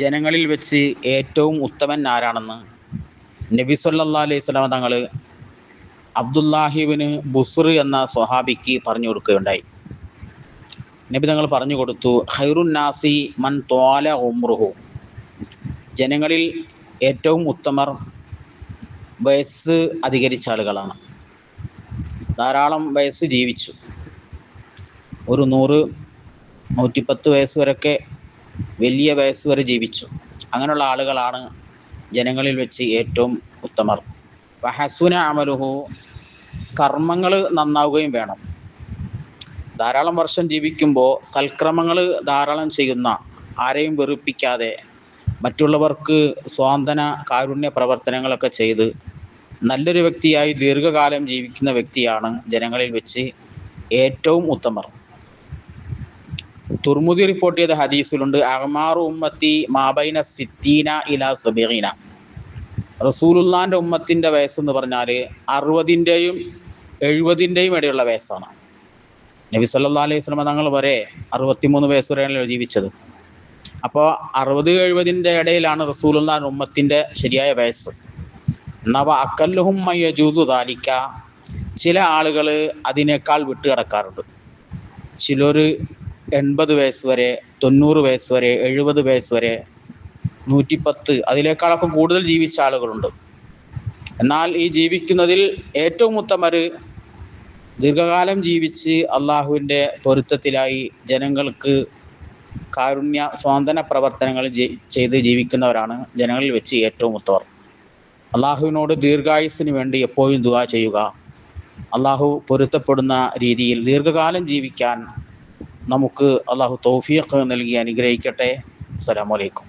ജനങ്ങളിൽ വെച്ച് ഏറ്റവും ഉത്തമൻ ആരാണെന്ന് നബി സല്ലാ അലൈഹി സ്വലാമ തങ്ങൾ അബ്ദുല്ലാഹിബിന് ബുസ്ർ എന്ന സ്വഹാബിക്ക് പറഞ്ഞു കൊടുക്കുകയുണ്ടായി. നബി തങ്ങൾ പറഞ്ഞു കൊടുത്തു ഹൈറുൻ നാസി മൻ തോല ഉമ്രുഹു ജനങ്ങളിൽ ഏറ്റവും ഉത്തമർ വയസ്സ് അധികരിച്ച ആളുകളാണ്. ധാരാളം വയസ്സ് ജീവിച്ചു. ഒരു നൂറ് നൂറ്റിപ്പത്ത് വയസ്സ് വരെയൊക്കെ വലിയ വയസ്സ് വരെ ജീവിച്ചു. അങ്ങനെയുള്ള ആളുകളാണ് ജനങ്ങളിൽ വെച്ച് ഏറ്റവും ഉത്തമർ. ഹസുന അമലുഹു കർമ്മങ്ങൾ നന്നാവുകയും വേണം. ധാരാളം വർഷം ജീവിക്കുമ്പോൾ സൽക്രമങ്ങൾ ധാരാളം ചെയ്യുന്ന ആരെയും വെറുപ്പിക്കാതെ മറ്റുള്ളവർക്ക് സ്വാന്തന കാരുണ്യ പ്രവർത്തനങ്ങളൊക്കെ ചെയ്ത് നല്ലൊരു വ്യക്തിയായി ദീർഘകാലം ജീവിക്കുന്ന വ്യക്തിയാണ് ജനങ്ങളിൽ വെച്ച് ഏറ്റവും ഉത്തമർ. തുർമുദി റിപ്പോർട്ട് ചെയ്ത ഹദീസിലുണ്ട് അഹ്മാറു ഉമ്മത്തി മാബൈന സിത്തീന ഇല സബീന റസൂലുല്ലാന്റെ ഉമ്മത്തിന്റെ വയസ്സെന്ന് പറഞ്ഞാൽ അറുപതിന്റെയും എഴുപതിന്റെയും ഇടയുള്ള വയസ്സാണ്. നബി സല്ലാ അലൈഹി സ്വലമ തങ്ങൾ വരെ അറുപത്തിമൂന്ന് വയസ്സ് വരെയാണ് ജീവിച്ചത്. അപ്പോൾ അറുപത് എഴുപതിന്റെ ഇടയിലാണ് റസൂലുല്ലാൻ ഉമ്മത്തിന്റെ ശരിയായ വയസ്സ്. നവ അക്കല്ലുഹും മയ്യജൂതു താലിക്ക ചില ആളുകൾ അതിനേക്കാൾ വിട്ടുകിടക്കാറുണ്ട്. ചിലർ എൺപത് വയസ്സ് വരെ തൊണ്ണൂറ് വയസ്സ് വരെ എഴുപത് വയസ്സ് വരെ നൂറ്റിപ്പത്ത് അതിനേക്കാളൊക്കെ കൂടുതൽ ജീവിച്ച ആളുകളുണ്ട്. എന്നാൽ ഈ ജീവിക്കുന്നതിൽ ഏറ്റവും ഉത്തമർ ദീർഘകാലം ജീവിച്ച് അള്ളാഹുവിന്റെ പൊരുത്തത്തിലായി ജനങ്ങൾക്ക് കാരുണ്യ സ്വാന്തന പ്രവർത്തനങ്ങൾ ചെയ്ത് ജീവിക്കുന്നവരാണ് ജനങ്ങളിൽ വെച്ച് ഏറ്റവും ഉത്തവർ അള്ളാഹുവിനോട് ദീർഘായുസിന് വേണ്ടി എപ്പോഴും ദുവാ ചെയ്യുക. അള്ളാഹു പൊരുത്തപ്പെടുന്ന രീതിയിൽ ദീർഘകാലം ജീവിക്കാൻ നമുക്ക് അള്ളാഹു തൗഫീഖ് നൽകി അനുഗ്രഹിക്കട്ടെ. അസ്സലാമലൈക്കും